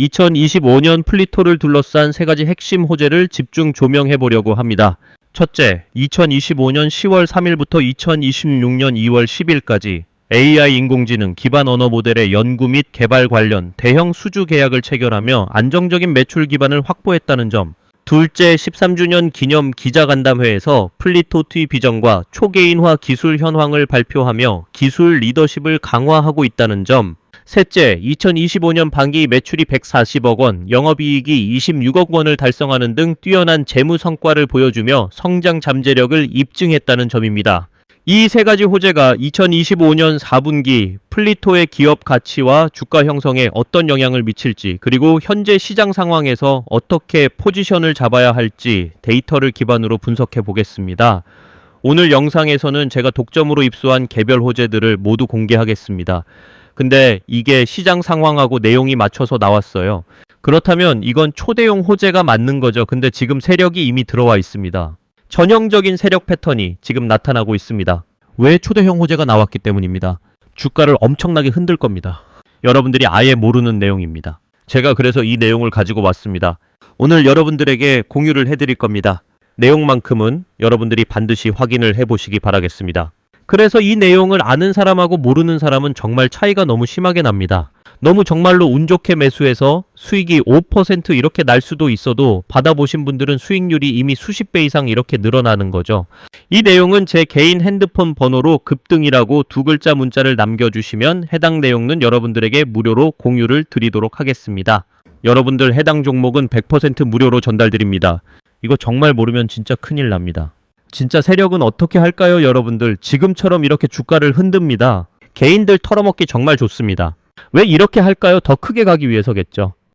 2025년 플리토를 둘러싼 세 가지 핵심 호재를 집중 조명해 보려고 합니다. 첫째, 2025년 10월 3일부터 2026년 2월 10일까지 AI 인공지능 기반 언어 모델의 연구 및 개발 관련 대형 수주 계약을 체결하며 안정적인 매출 기반을 확보했다는 점. 둘째, 13주년 기념 기자간담회에서 플리토 투입 비전과 초개인화 기술 현황을 발표하며 기술 리더십을 강화하고 있다는 점. 셋째, 2025년 반기 매출이 140억 원, 영업이익이 26억 원을 달성하는 등 뛰어난 재무 성과를 보여주며 성장 잠재력을 입증했다는 점입니다. 이 세 가지 호재가 2025년 4분기 플리토의 기업 가치와 주가 형성에 어떤 영향을 미칠지, 그리고 현재 시장 상황에서 어떻게 포지션을 잡아야 할지 데이터를 기반으로 분석해 보겠습니다. 오늘 영상에서는 제가 독점으로 입수한 개별 호재들을 모두 공개하겠습니다. 근데 이게 시장 상황하고 내용이 맞춰서 나왔어요. 그렇다면 이건 초대용 호재가 맞는 거죠. 근데 지금 세력이 이미 들어와 있습니다. 전형적인 세력 패턴이 지금 나타나고 있습니다. 왜 초대형 호재가 나왔기 때문입니다. 주가를 엄청나게 흔들 겁니다. 여러분들이 아예 모르는 내용입니다. 제가 그래서 이 내용을 가지고 왔습니다. 오늘 여러분들에게 공유를 해드릴 겁니다. 내용만큼은 여러분들이 반드시 확인을 해보시기 바라겠습니다. 그래서 이 내용을 아는 사람하고 모르는 사람은 정말 차이가 너무 심하게 납니다. 너무 정말로 운 좋게 매수해서 수익이 5% 이렇게 날 수도 있어도 받아보신 분들은 수익률이 이미 수십 배 이상 이렇게 늘어나는 거죠. 이 내용은 제 개인 핸드폰 번호로 급등이라고 두 글자 문자를 남겨주시면 해당 내용은 여러분들에게 무료로 공유를 드리도록 하겠습니다. 여러분들 해당 종목은 100% 무료로 전달드립니다. 이거 정말 모르면 진짜 큰일 납니다. 진짜 세력은 어떻게 할까요, 여러분들? 지금처럼 이렇게 주가를 흔듭니다. 개인들 털어먹기 정말 좋습니다. 왜 이렇게 할까요? 더 크게 가기 위해서겠죠.